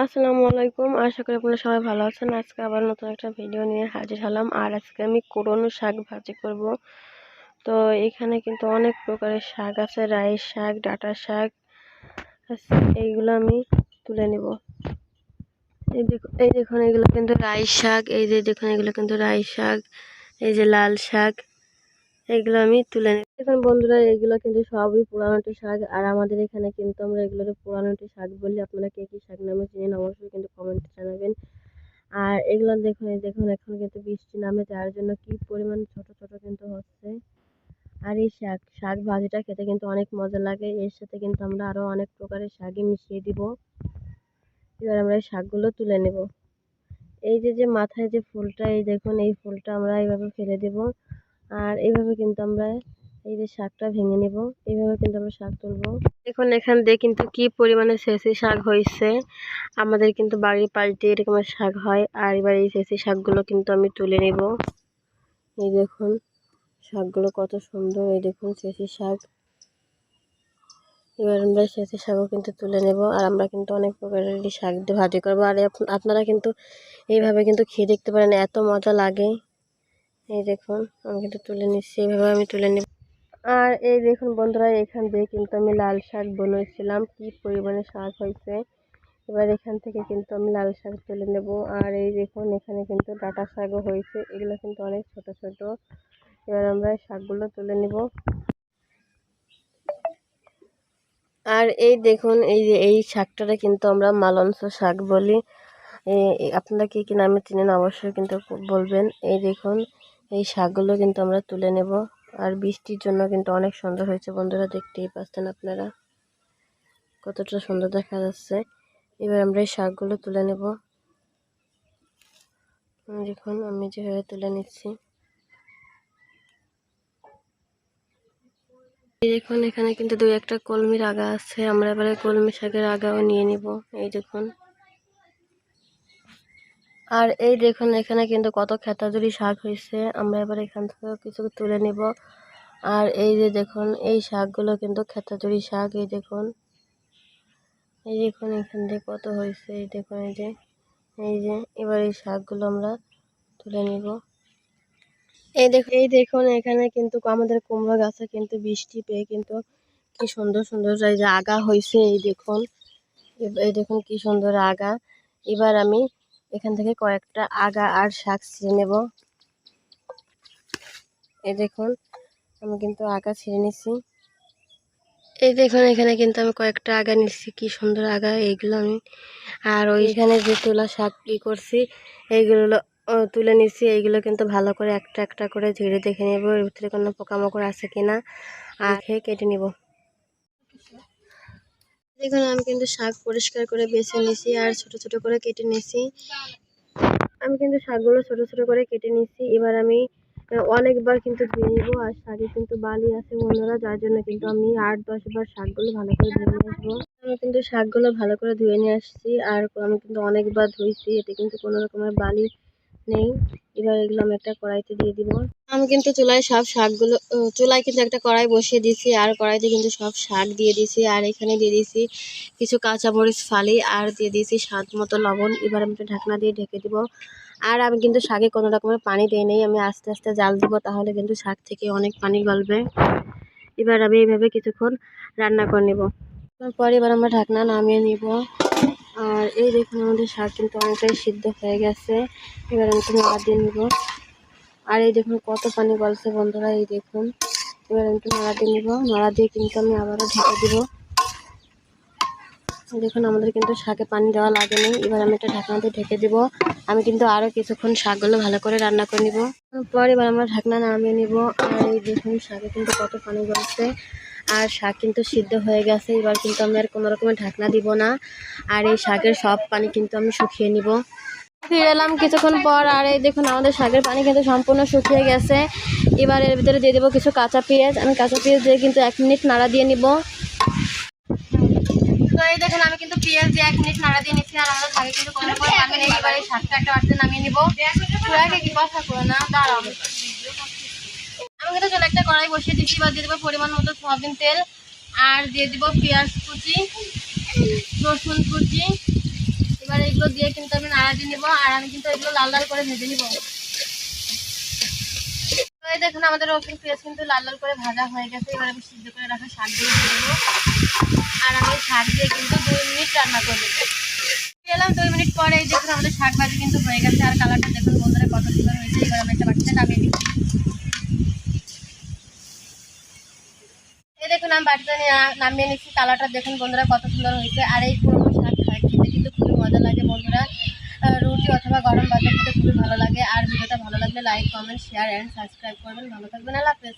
আসসালামু আলাইকুম। আশা করি আপনারা সবাই ভালো আছেন। আজকে আবার নতুন একটা ভিডিও নিয়ে হাজির হলাম। আর আজকে আমি করোনো শাক ভাজি করব। তো এখানে কিন্তু অনেক প্রকারের শাক আছে। রাইস শাক, ডাটা শাক এইগুলো আমি তুলে নেব। এই দেখুন এই দেখুন, এগুলো কিন্তু রাইস শাক, এই যে দেখুন, এগুলো কিন্তু রাইস শাক, এই যে লাল শাক এগুলো আমি তুলে নিই দেখুন বন্ধুরা এগুলো কিন্তু সবই পুরানোটি শাক। আর আমাদের এখানে কিন্তু আমরা এগুলোর পুরানোটি শাক বলি। আপনারা কে কী শাক নামে চিনেন অবশ্যই কিন্তু কমেন্টে জানাবেন। আর এগুলো দেখুন, এই দেখুন, এখন কিন্তু বৃষ্টি নামে, যার জন্য কি পরিমাণ ছোট ছোট কিন্তু হচ্ছে। আর এই শাক শাক ভাজিটা খেতে কিন্তু অনেক মজা লাগে। এর সাথে কিন্তু আমরা আরও অনেক প্রকারের শাকই মিশিয়ে দিব। এবার আমরা এই শাকগুলো তুলে নেব। এই যে যে মাথায় যে ফুলটা, এই দেখুন, এই ফুলটা আমরা এইভাবে ফেলে দেবো। আর এইভাবে কিন্তু আমরা এই যে শাকটা ভেঙে নেব এইভাবে কিন্তু আমরা শাক তুলবো। দেখুন, এখান দিয়ে কিন্তু কি পরিমাণে শেষি শাক হয়েছে। আমাদের কিন্তু বাড়ির পাশ দিয়ে এরকমের শাক হয়, আর এবার এই শেষি শাকগুলো কিন্তু আমি তুলে নেব। এই দেখুন, শাকগুলো কত সুন্দর, এই দেখুন শেষি শাক। এবার আমরা শেষি শাকও কিন্তু তুলে নেব, আর আমরা কিন্তু অনেক প্রকারের শাক দিয়ে ভাজি করব। আর আপনারা কিন্তু এইভাবে কিন্তু খেয়ে দেখতে পারেন, এত মজা লাগে। এই দেখুন, আমি কিন্তু তুলে নিচ্ছি এইভাবে আমি তুলে নিব। আর এই দেখুন বন্ধুরা, এখান দিয়ে কিন্তু আমি লাল শাক বনেছিলাম কি পরিমাণে শাক হয়েছে। এবার এখান থেকে কিন্তু আমি লাল শাক তুলে নেব। আর এই দেখুন, এখানে কিন্তু ডাটা শাকও হয়েছে, এগুলো কিন্তু অনেক ছোট ছোট। এবার আমরা শাকগুলো তুলে নেব। আর এই দেখুন, এই যে, এই শাকটারে কিন্তু আমরা মালঞ্চ শাক বলি। আপনারা কী কী নামে চিনেন, অবশ্যই কিন্তু বলবেন। এই দেখুন এই শাকগুলো কিন্তু আমরা তুলে নেব। আর বৃষ্টির জন্য কিন্তু অনেক সুন্দর হয়েছে বন্ধুরা, দেখতেই পাচ্ছেন আপনারা। কতটা সুন্দর দেখা যাচ্ছে। এবার আমরা এই শাকগুলো তুলে নেব। দেখুন, আমি যেভাবে তুলে নিচ্ছি। দেখুন, এখানে কিন্তু দুই একটা কলমির আগা আছে। আমরা এবারে কলমি শাকের আগাও নিয়ে নিব। এই দেখুন। আর এই দেখুন, এখানে কিন্তু কত খেতাজুরি শাক হয়েছে। আমরা এবার এখান থেকে কিছু তুলে নিব। আর এই যে দেখুন, এই শাকগুলো কিন্তু খেতাজুরি শাক, এই দেখুন। এই দেখুন, এখান থেকে কত হয়েছে, এই দেখুন, এই যে এই যে, এবার এই শাকগুলো আমরা তুলে নিব। এই দেখুন এই দেখুন, এখানে কিন্তু আমাদের কুমড়ো গাছে কিন্তু বৃষ্টি পেয়ে কিন্তু কি সুন্দর সুন্দর এই যে আগা হয়েছে, এই দেখুন। এই দেখুন, কি সুন্দর আগা। এবার আমি এখান থেকে কয়েকটা আগা আর শাক ছিঁড়ে নেব। এই দেখুন আমি কিন্তু আগা ছিঁড়ে নিছি। এই দেখুন এখানে কিন্তু আমি কয়েকটা আগা নিচ্ছি কি সুন্দর আগা এইগুলো আমি। আর ওইখানে যে তোলা শাক কি করছি এইগুলো তুলে নিচ্ছি এইগুলো কিন্তু ভালো করে একটা একটা করে ঝেড়ে দেখে নেব এর ভিতরে কোনো পোকামাকড় আছে কিনা। আর খেয়ে কেটে নেব। দেখুন আমি কিন্তু শাক পরিষ্কার করে বেছে নিছি আর ছোট ছোট করে কেটে নিছি। আমি কিন্তু শাকগুলো ছোট ছোট করে কেটে নিছি। এবার আমি অনেকবার কিন্তু ধুয়ে নিব আর শাকে কিন্তু বালি আছে বন্ধুরা, যার জন্য কিন্তু আমি আট দশ বার শাকগুলো ভালো করে ধুয়ে নিয়ে আসব। আমি কিন্তু শাকগুলো ভালো করে ধুয়ে নিয়ে আসছি আর আমি কিন্তু অনেকবার ধুইছি, এতে কিন্তু কোনো রকমের বালি নেই। এবার এগুলো আমি একটা কড়াইতে দিয়ে দিব। আমি কিন্তু চুলায় সব শাকগুলো চুলায় কিন্তু একটা কড়াই বসিয়ে দিয়েছি আর কড়াইতে কিন্তু সব শাক দিয়ে দিয়েছি। আর এখানে দিয়ে দিয়েছি কিছু কাঁচামরিচ ফালি আর দিয়ে দিয়েছি স্বাদ মতো লবণ। এবার আমি একটা ঢাকনা দিয়ে ঢেকে দিব। আর আমি কিন্তু শাকে কোনো রকমের পানি দিই নেই। আমি আস্তে আস্তে জাল দিব তাহলে কিন্তু শাক থেকে অনেক পানি গলবে। এবার আমি এইভাবে কিছুক্ষণ রান্না করে নেব। তারপর এবার আমরা ঢাকনা নামিয়ে নিব। আর এই দেখুন আমাদের শাক কিন্তু অনেকটাই সিদ্ধ হয়ে গেছে। এবার আমি একটু নাড়া দিয়ে নিব। আর এই দেখুন কত পানি গলছে বন্ধুরা, এই দেখুন। এবার আমি একটু নাড়া দিয়ে নিব। নাড়া দিয়ে কিন্তু আমি আবারও ঢেকে দিব। দেখুন, আমাদের কিন্তু শাকে পানি দেওয়া লাগেনি এবার আমি একটা ঢাকনা দিয়ে ঢেকে দেবো। আমি কিন্তু আরও কিছুক্ষণ শাকগুলো ভালো করে রান্না করে নিব। পর এবার আমরা ঢাকনা নামিয়ে নিব। আর এই দেখুন, শাকে কিন্তু কত পানি গলছে। আর শাক কিন্তু সিদ্ধ হয়ে গেছে। এবার কিন্তু আমি আর কোনো রকমের ঢাকনা দিব না। আর এই শাকের সব পানি কিন্তু আমি শুকিয়ে নিব। ফিরে এলাম কিছুক্ষণ পর। আর এই দেখুন, আমাদের শাকের পানি কিন্তু সম্পূর্ণ শুকিয়ে গেছে। এবার এর ভিতরে দিয়ে দেবো কিছু কাঁচা পেঁয়াজ। আমি কাঁচা পেঁয়াজ দিয়ে কিন্তু এক মিনিট নাড়া দিয়ে নিব। এই দেখুন, আমি কিন্তু পেঁয়াজ দিয়ে এক মিনিট নাড়া দিয়ে নিচ্ছি, আর আমাদের শাকে কিন্তু কোনো রকম পানি নেই এবার এই শাকটা একটা বাড়তে নামিয়ে নিব। চুলাকে কি কথা করে না দাঁড়াবে আমি কিন্তু চলে একটা কড়াই বসিয়ে দিচ্ছি, এবার দিয়ে দেবো পরিমাণ মতো সয়াবিন তেল, আর দিয়ে দিব পেঁয়াজ কুচি, রসুন কুচি। এবার এগুলো দিয়ে কিন্তু আমি নাড়া দিয়ে নিবো, আর আমি কিন্তু এগুলো লাল লাল করে ভেজে নিবো। এই দেখুন, আমাদের রসুন পেঁয়াজ কিন্তু লাল লাল করে ভাজা হয়ে গেছে। এবার আমি সিদ্ধ করে রাখা শাক দিয়ে দেবো। আর আমি শাক দিয়ে কিন্তু দুই মিনিট রান্না করব গেলাম দুই মিনিট পরে, এই দেখুন, আমাদের শাক ভাজি কিন্তু হয়ে গেছে। আর কালারটা দেখুন, বন্ধুরা কত সুন্দর হয়েছে। এবার আমি একটা বাটিতে নামিয়ে দিচ্ছি এই দেখুন, আমি বাটিতে নামিয়ে নিচ্ছি। কালারটা দেখুন, বন্ধুরা কত সুন্দর হয়েছে। আর এই পুরোনো শাক খেতে কিন্তু খুবই মজা লাগে, বন্ধুরা। রুটি অথবা গরম বাজার খেতে খুবই ভালো লাগে। আর ভিডিওটা ভালো লাগলে like comment share and subscribe করবেন। ভালো থাকবেন। আল্লাহ হাফেজ।